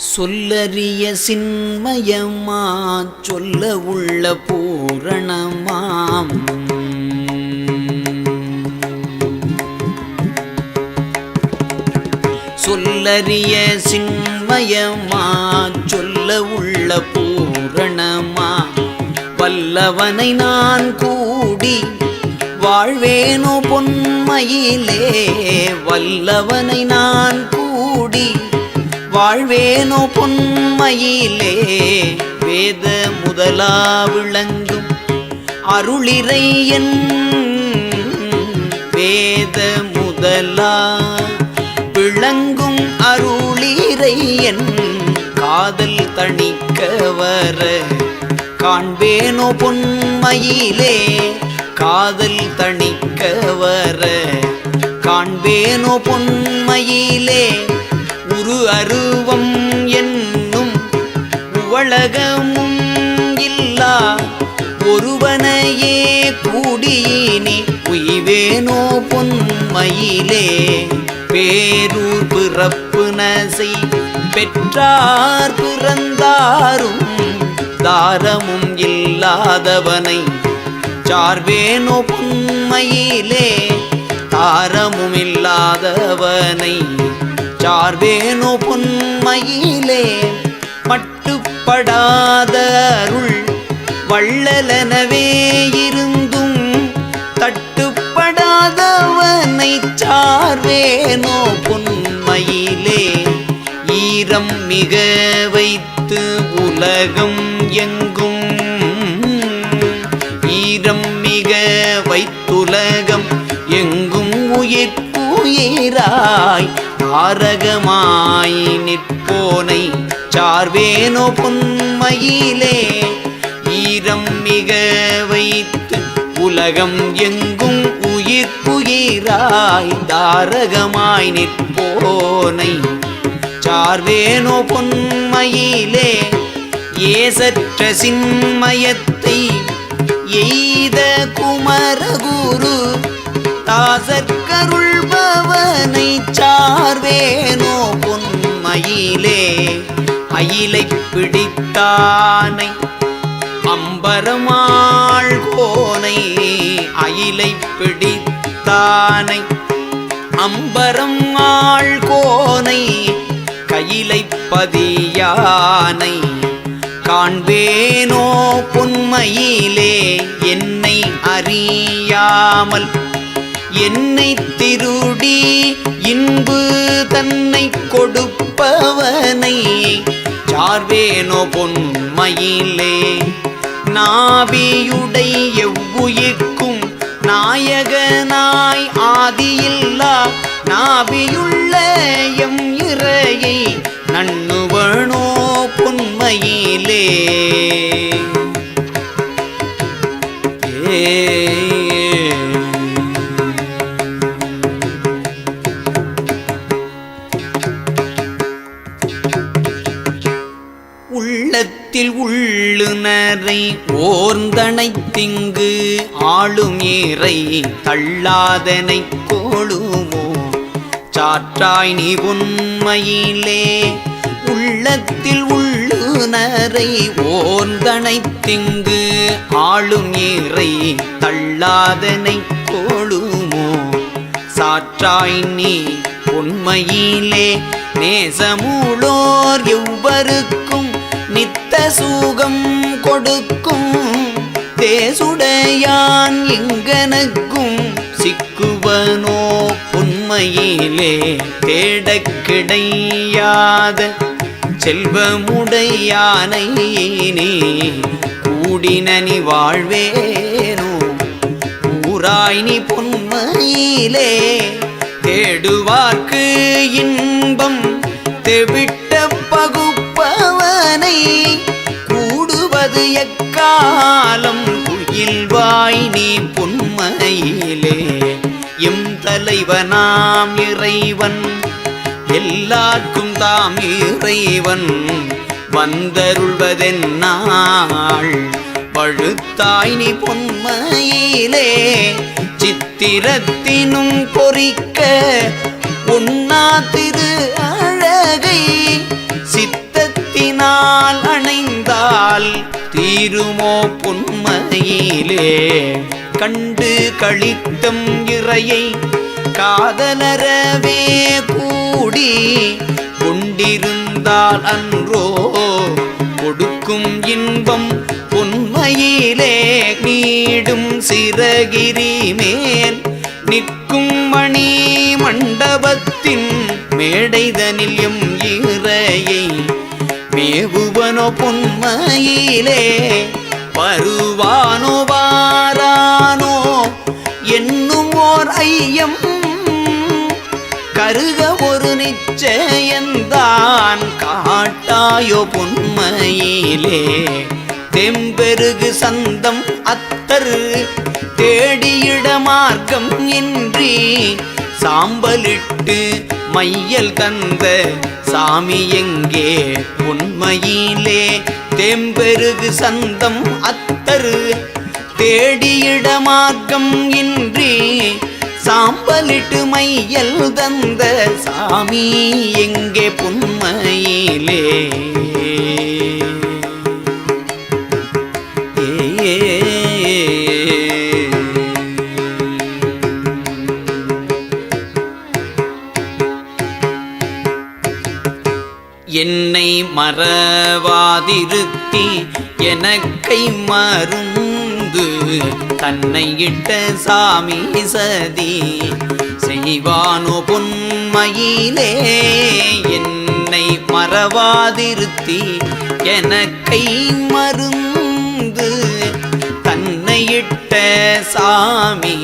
சொல்லறிய சின்மயமா சொல்ல உள்ள பூரணமாம். சொல்லறிய சின்மயமா சொல்ல உள்ள பூரணமா. வல்லவனை நான் கூடி வாழ்வேனோ பொன்மையிலே வல்லவனை நான் கூடி வாழ்வேனோ பொன்மையிலே வேத முதலா விளங்கும் அருளிரை என் வேத முதலா விளங்கும் அருளிறை என் காதல் தணிக்க வர காண்பேனோ பொன்மையிலே காதல் தணிக்க வர காண்பேனோ பொன்மையிலே முழு அருவம் என்னும் உலகமும் இல்லா ஒருவனையே கூடியினி உய்வேனோ பொன்மையிலே. பேரூர் பிறப்பு நசை பெற்றார் பிறந்தாரும் தாரமும் இல்லாதவனை சார்வேனோ பொன்மையிலே தாரமும் இல்லாதவனை சார்வேனோ பொன்மையிலே மட்டுப்படாத அருள் வள்ளலனவே இருந்தும் தட்டுப்படாதவனை சார்வேனோ பொன்மையிலே ஈரம் மிக வைத்து உலகம் எங்கும். ஈரம் மிக வைத்துலகம் எங்கும். உயிர் உயிராய் தாரகமாய் நிற்போனை சார்வேனோ பொன்மையிலே. ஈரம் மிக வைத்து உலகம் எங்கும் உயிர்ப்புயிராய் தாரகமாய் நிற்போனை சார்வேனோ பொன்மையிலே. ஏசற்ற சின்மயத்தை எய்த குமரகுரு தாசற்கருள் அதனை சார்வேனோ பொன்மயிலே. அயிலை பிடித்தானை அம்பரமாள் கோனை அயிலை பிடித்தானை அம்பரம் ஆள் கோனை. கையிலை பதியானை காண்பேனோ பொன்மையிலே. என்னை அறியாமல் என்னை திருடி இன்பு தன்னை கொடுப்பவனை. சார்வேனோ பொன்மையிலே நாபியுடை எவ்வுயிர்க்கும் நாயகனாய் ஆதியில்லா. நாபியுள்ள எம் இறையை நண்ணுவனோ பொன்மையிலே. ஏ உள்ளத்தில் உள்ளுணரை ஓர்ந்தனை திங்கு ஆளும் ஏறை தள்ளாதனை கோளுமோ சாற்றாய் நீ உண்மையிலே உள்ளத்தில் உள்ளுணரை ஓர்ந்தனை திங்கு ஆளும் ஏறை தள்ளாதனை கோளுமோ சாற்றாய் நீ உண்மையிலே நேசமூளோர் எவ்வருக்கும் சுகம் கொடுக்கும். தேசுடையான் இங்கனக்கும். சிக்குவனோ உண்மையிலே தேட கிடையாத. செல்வமுடையானை நீ கூடினனி வாழ்வேனோ. ஊராய் பொன்மையிலே தேடுவார்க்கு இன்பம். தெவிட்டு கூடுவது எக்காலம்? குயில்வாய் நீ பொன்மையிலே. எம் தலைவனாம் இறைவன் எல்லாருக்கும் தாம் இறைவன். வந்தருள்வதென்னாள் பழுத்தாய் நீ பொன்மையிலே. சித்திரத்தினும் பொறிக்க உண்ணா திரு அழகை கண்டு கழித்தம் இறையை காதலரவே கூடி கொண்டிருந்தால் அன்றோ கொடுக்கும் இன்பம் உண்மையிலே நீடும் சிறகிரி மேல் நிற்கும் மணி மண்டபத்தின் மேடைதனில் எம் இறையை மேவுவனோ பொன்மையிலே வருவானோ வாரானோ? என்னும் ஓர் ஐயம் கருக ஒரு நிச்சயந்தான் காட்டாயோ பொன்மையிலே. தெம்பெருகு சந்தம் அத்தர் தேடியிட மார்க்கம் இன்றி சாம்பலிட்டு மையல் தந்த சாமி எங்கே? உண்மையிலே தேம்பெருகு சந்தம் அத்தரு. தேடியிட மார்க்கம் இன்றி சாம்பலிட்டு மையல் தந்த சாமி எங்கே? பொன்மையிலே மறவாதிருத்தி எனக்கை மருந்து. தன்னை இட்ட சாமி சதி செய்வானோ பொன்மையிலே. என்னை மறவாதிருத்தி எனக்கை மருந்து. தன்னை இட்ட சாமி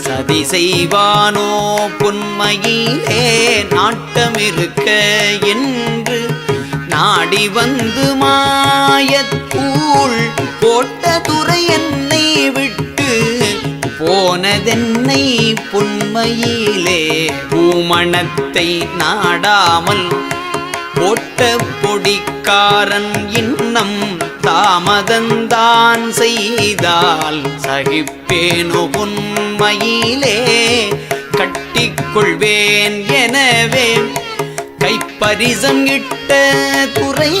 சதி செய்வானோ பொன்மையிலே. நாட்டமிருக்க என் நாடி வந்து மாயத்தூள் போட்ட துறை என்னை விட்டு போனதென்னை பொன்மையிலே பூமணத்தை நாடாமல் போட்ட பொடிக்காரன் இன்னம் தாமதந்தான் செய்தால் சகிப்பேனோ உண்மையிலே கட்டிக்கொள்வேன் எனவே கைப்பரிசம் இட்ட துறை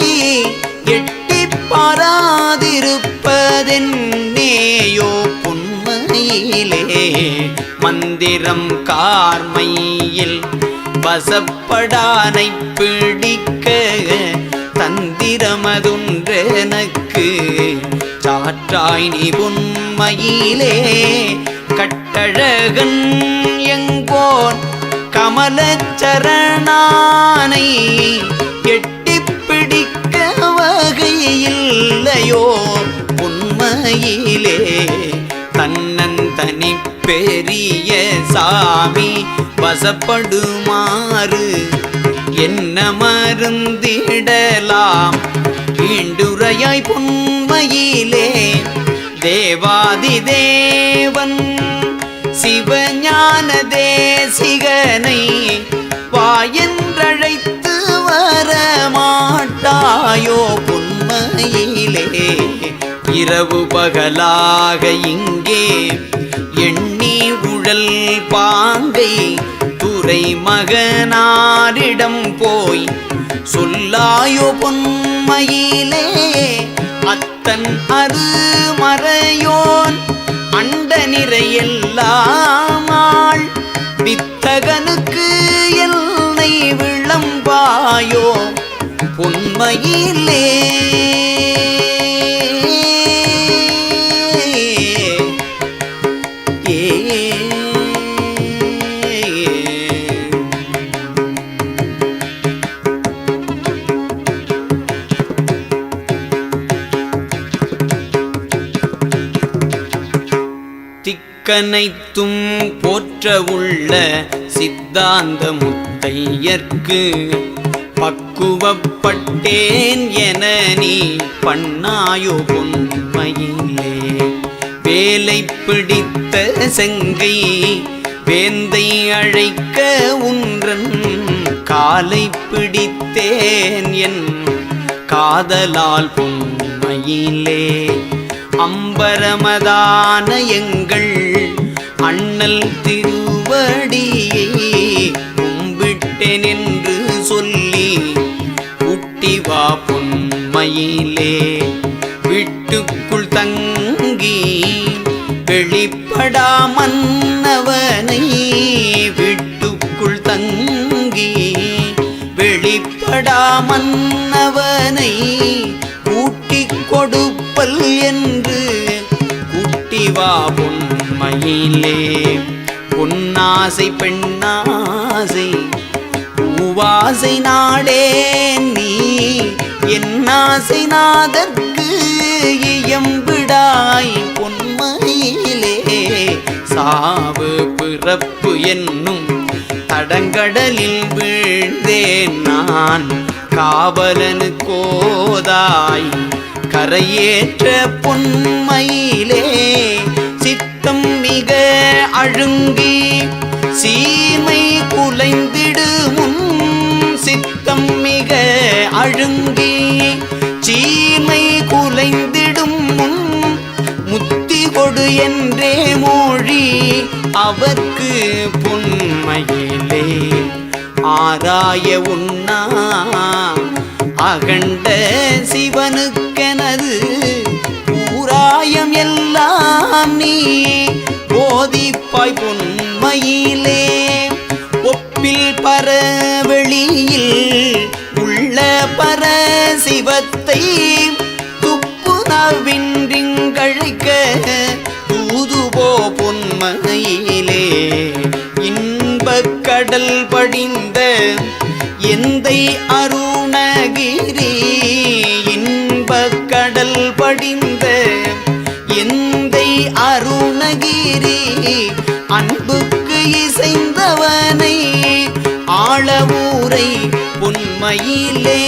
எட்டி பாராதிருப்பதென்னேயோ பொன்மையிலே. மந்திரம் கார்மையில் வசப்படானை பிடிக்க தந்திரமதுன்றெனக்கு சாற்றாய் நீ உண்மையிலே கட்டழகன் எங்கோன் கமல சரணானை எட்டி பிடிக்க வகையில்லையோ? உண்மையிலே தன்னந்தனி பெரிய சாமி வசப்படுமாறு என்ன மருந்திடலாம்? ஈண்டுரையாய் பொன்மையிலே தேவாதி தேவன் சிவஞான தேசிகனை வாயென்றழைத்து வர மாட்டாயோ பொன்மையிலே? இரவு பகலாக இங்கே எண்ணி உழல் பாங்கை துறை மகனாரிடம் போய் சொல்லாயோ பொன்மையிலே அத்தன் அருமறையோன் நிறையெல்லாமாள் வித்தகனுக்கு எல்லை விளம்பாயோ? பொன்மையிலே திக்கனைத்தும் போற்ற உள்ள சித்தாந்த முத்தையர்க்கு பக்குவப்பட்டேன் என நீ பண்ணாயோ பொன்மையிலே. வேலை பிடித்த செங்கை வேந்தை அழைக்க உன்றன் காலை பிடித்தேன் என் காதலால் பொன்மையிலே. அம்பரமதான எங்கள் அண்ணல் திருவடியை கும்பிட்டேன் என்று சொல்லி குட்டிவா பொன்மையிலே வீட்டுக்குள் தங்கி வெளிப்படாமன்னவனை வீட்டுக்குள் தங்கி வெளிப்படாமன்னவனை கூட்டிக் கொடு மயிலே பொன்னாசை பெண்ணாசை பூவாசை நாடே நீ. என்னாசை நாதற்கு இயம்பிடாய் பொன்மையிலே சாவு பிறப்பு என்னும் தடங்கடலில் வீழ்ந்தேன் நான். காவலனு கோதாய் கரையேற்ற பொன்மையிலே மிக அழுங்கி சீமை குலைந்திடுமும் சித்தம் மிக அழுங்கி சீமை குலைந்திடும் முன் முத்தி கொடு என்றே மொழி அவர்க்கு பொன்மையிலே ஆராய உண்ணா அகண்ட பொன்மையிலே ஒப்பில் பரவெளியில் உள்ள பர சிவத்தை துப்பு நவின்றிங்கழைக்க தூதுபோ பொன்மையிலே இன்பக் கடல் படிந்த எந்தை அருணகிரி. இன்பக் கடல் படிந்த எந்தை அருணகிரி. அன்பு இசைந்தவனை ஆளவூரை உண்மையிலே.